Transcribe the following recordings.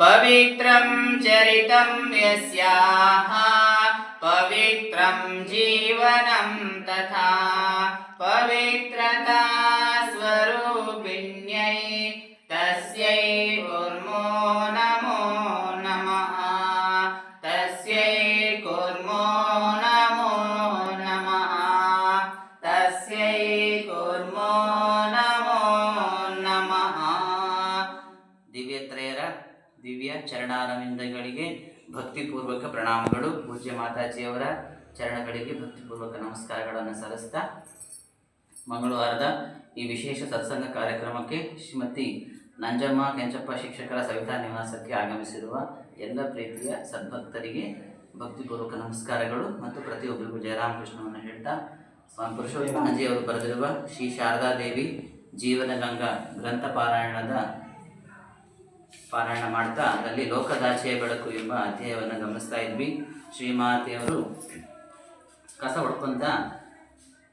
पवित्रं चरितं यस्याः पवित्रं जीवनं तथा पवित्रता स्वरूपिण्यै ದಿವ್ಯ ಚರಣಾರವಿಂದಗಳಿಗೆ ಭಕ್ತಿಪೂರ್ವಕ ಪ್ರಣಾಮಗಳು. ಪೂಜ್ಯ ಮಾತಾಜಿಯವರ ಚರಣಗಳಿಗೆ ಭಕ್ತಿಪೂರ್ವಕ ನಮಸ್ಕಾರಗಳನ್ನು ಸಲ್ಲಿಸ್ತಾ ಮಂಗಳವಾರದ ಈ ವಿಶೇಷ ಸತ್ಸಂಗ ಕಾರ್ಯಕ್ರಮಕ್ಕೆ ಶ್ರೀಮತಿ ನಂಜಮ್ಮ ಕೆಂಚಪ್ಪ ಶಿಕ್ಷಕರ ಸವಿತಾ ನಿವಾಸಕ್ಕೆ ಆಗಮಿಸಿರುವ ಎಲ್ಲ ಪ್ರೀತಿಯ ಸದ್ಭಕ್ತರಿಗೆ ಭಕ್ತಿಪೂರ್ವಕ ನಮಸ್ಕಾರಗಳು ಮತ್ತು ಪ್ರತಿಯೊಬ್ಬರಿಗೂ ಜಯರಾಮಕೃಷ್ಣವನ್ನು ಹೇಳ್ತಾ, ಸ್ವಾಮಿ ಪುರುಷೋತ್ತಮಜಿಯವರು ಬರೆದಿರುವ ಶ್ರೀ ಶಾರದಾ ದೇವಿ ಜೀವನ ಗಂಗಾ ಗ್ರಂಥ ಪಾರಾಯಣದ ಪಾರಾಯಣ ಮಾಡ್ತಾ ಅದರಲ್ಲಿ ಲೋಕದಾಚೆಯ ಬೆಳಕು ಎಂಬ ಅಧ್ಯಾಯವನ್ನು ಗಮನಿಸ್ತಾ ಇದ್ವಿ. ಶ್ರೀಮಾತೆಯವರು ಕಸ ಹೊಡ್ಕೊಂತ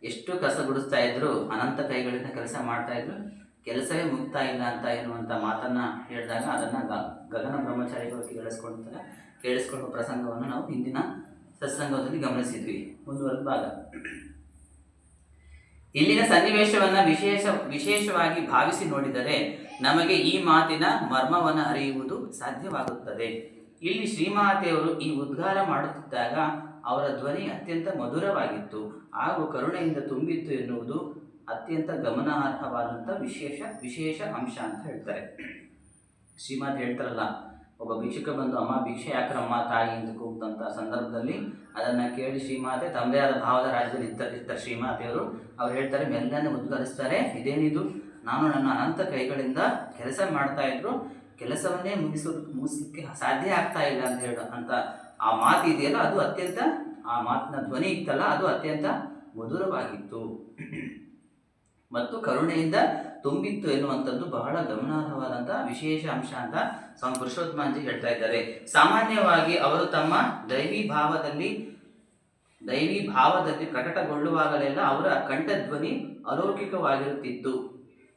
ಎಷ್ಟು ಕಸ ಗುಡಿಸ್ತಾ ಇದ್ರು, ಅನಂತ ಕೈಗಳಿಂದ ಕೆಲಸ ಮಾಡ್ತಾ ಇದ್ರು, ಕೆಲಸವೇ ಮುಗ್ತಾ ಇಲ್ಲ ಅಂತ ಎನ್ನುವಂಥ ಮಾತನ್ನ ಹೇಳಿದಾಗ ಅದನ್ನ ಗಗನ ಬ್ರಹ್ಮಚಾರಿಗಳು ಕೇಳಿಸ್ಕೊಳ್ತಾರೆ ಕೇಳಿಸ್ಕೊಳ್ಳುವ ಪ್ರಸಂಗವನ್ನು ನಾವು ಹಿಂದಿನ ಸತ್ಸಂಗದಲ್ಲಿ ಗಮನಿಸಿದ್ವಿ. ಮುಂದುವರೆದ ಭಾಗ. ಇಲ್ಲಿನ ಸನ್ನಿವೇಶವನ್ನ ವಿಶೇಷ, ವಿಶೇಷವಾಗಿ ಭಾವಿಸಿ ನೋಡಿದರೆ ನಮಗೆ ಈ ಮಾತಿನ ಮರ್ಮವನ್ನು ಅರಿಯುವುದು ಸಾಧ್ಯವಾಗುತ್ತದೆ. ಇಲ್ಲಿ ಶ್ರೀಮಾತೆಯವರು ಈ ಉದ್ಗಾರ ಮಾಡುತ್ತಿದ್ದಾಗ ಅವರ ಧ್ವನಿ ಅತ್ಯಂತ ಮಧುರವಾಗಿತ್ತು. ಹಾಗೂ ಕರುಣೆಯಿಂದ ತುಂಬಿತ್ತು ಎನ್ನುವುದು ಅತ್ಯಂತ ಗಮನಾರ್ಹವಾದಂಥ ವಿಶೇಷ ವಿಶೇಷ ಅಂಶ ಅಂತ ಹೇಳ್ತಾರೆ. ಶ್ರೀಮಾತೆ ಹೇಳ್ತಾರಲ್ಲ ಒಬ್ಬ ಭಿಕ್ಷುಕ ಬಂದು, ಅಮ್ಮ, ಭಿಕ್ಷೆ ಯಾಕ್ರಮ್ಮ ತಾಯಿ ಎಂದು ಕೂಗ್ದಂಥ ಸಂದರ್ಭದಲ್ಲಿ ಅದನ್ನು ಕೇಳಿ ಶ್ರೀಮಾತೆ ತಮ್ಮದೇ ಆದ ಭಾವದ ರಾಜ್ಯದಲ್ಲಿ ಇರ್ತಾರೆ ಶ್ರೀಮಾತೆಯವರು ಅವ್ರು ಹೇಳ್ತಾರೆ ಮೆಲ್ಲನೆ ಉದ್ಗರಿಸ್ತಾರೆ ಇದೇನಿದು? ನಾನು ನನ್ನ ಅನಂತ ಕೈಗಳಿಂದ ಕೆಲಸ ಮಾಡ್ತಾ ಇದ್ರು, ಕೆಲಸವನ್ನೇ ಮುಗಿಸೋ ಮುಗಿಸಲಿಕ್ಕೆ ಸಾಧ್ಯ ಆಗ್ತಾ ಇಲ್ಲ ಅಂತ ಹೇಳೋ, ಅಂತ ಆ ಮಾತು ಇದೆಯಲ್ಲ, ಅದು ಅತ್ಯಂತ, ಆ ಮಾತಿನ ಧ್ವನಿ ಇತ್ತಲ್ಲ, ಅದು ಅತ್ಯಂತ ಮಧುರವಾಗಿತ್ತು. ಮತ್ತು ಕರುಣೆಯಿಂದ ತುಂಬಿತ್ತು ಎನ್ನುವಂಥದ್ದು ಬಹಳ ಗಮನಾರ್ಹವಾದಂತಹ ವಿಶೇಷ ಅಂಶ ಅಂತ ಸ್ವಾಮಿ ಪುರುಷೋತ್ತಮಾಂಜಿ ಹೇಳ್ತಾ ಇದ್ದಾರೆ. ಸಾಮಾನ್ಯವಾಗಿ ಅವರು ತಮ್ಮ ದೈವಿ ಭಾವದಲ್ಲಿ ದೈವಿ ಭಾವದಲ್ಲಿ ಪ್ರಕಟಗೊಳ್ಳುವಾಗಲೆಲ್ಲ ಅವರ ಕಂಠಧ್ವನಿ ಅಲೌಕಿಕವಾಗಿರುತ್ತಿತ್ತು.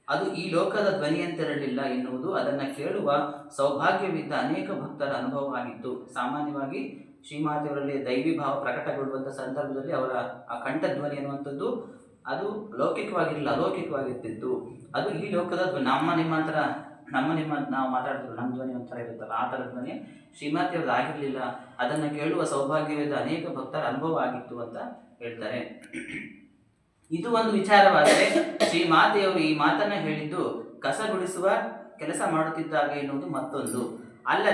ಅದು ಈ ಲೋಕದ ಧ್ವನಿಯಂತಿರಲಿಲ್ಲ ಎನ್ನುವುದು ಅದನ್ನು ಕೇಳುವ ಸೌಭಾಗ್ಯವಿದ್ದ ಅನೇಕ ಭಕ್ತರ ಅನುಭವವಾಗಿತ್ತು. ಸಾಮಾನ್ಯವಾಗಿ ಶ್ರೀಮಾತೆಯವರಲ್ಲಿ ದೈವಿ ಭಾವ ಪ್ರಕಟಗೊಳ್ಳುವಂಥ ಸಂದರ್ಭದಲ್ಲಿ ಅವರ ಆ ಕಂಠಧ್ವನಿ ಅನ್ನುವಂಥದ್ದು ಅದು ಲೌಕಿಕವಾಗಿರಲಿಲ್ಲ, ಅಲೌಕಿಕವಾಗಿರ್ತಿತ್ತು. ಅದು ಈ ಲೋಕದ ನಮ್ಮ ನಿಮ್ಮ ಹತ್ರ ನಮ್ಮ ನಿಮ್ಮ, ನಾವು ಮಾತಾಡ್ತೀವಿ ನಮ್ಮ ಧ್ವನಿ ಒಂಥರ ಇರುತ್ತಲ್ಲ, ಆ ಥರ ಧ್ವನಿ ಆಗಿರಲಿಲ್ಲ. ಅದನ್ನು ಕೇಳುವ ಸೌಭಾಗ್ಯವಿದ್ದ ಅನೇಕ ಭಕ್ತರ ಅನುಭವ ಆಗಿತ್ತು ಅಂತ ಹೇಳ್ತಾರೆ. ಇದು ಒಂದು ವಿಚಾರವಾದರೆ, ಶ್ರೀಮಾತೆಯವರು ಈ ಮಾತನ್ನು ಹೇಳಿದ್ದು ಕಸ ಗುಡಿಸುವ ಕೆಲಸ ಮಾಡುತ್ತಿದ್ದಾಗ ಎನ್ನುವುದು ಮತ್ತೊಂದು. ಅಲ್ಲದೆ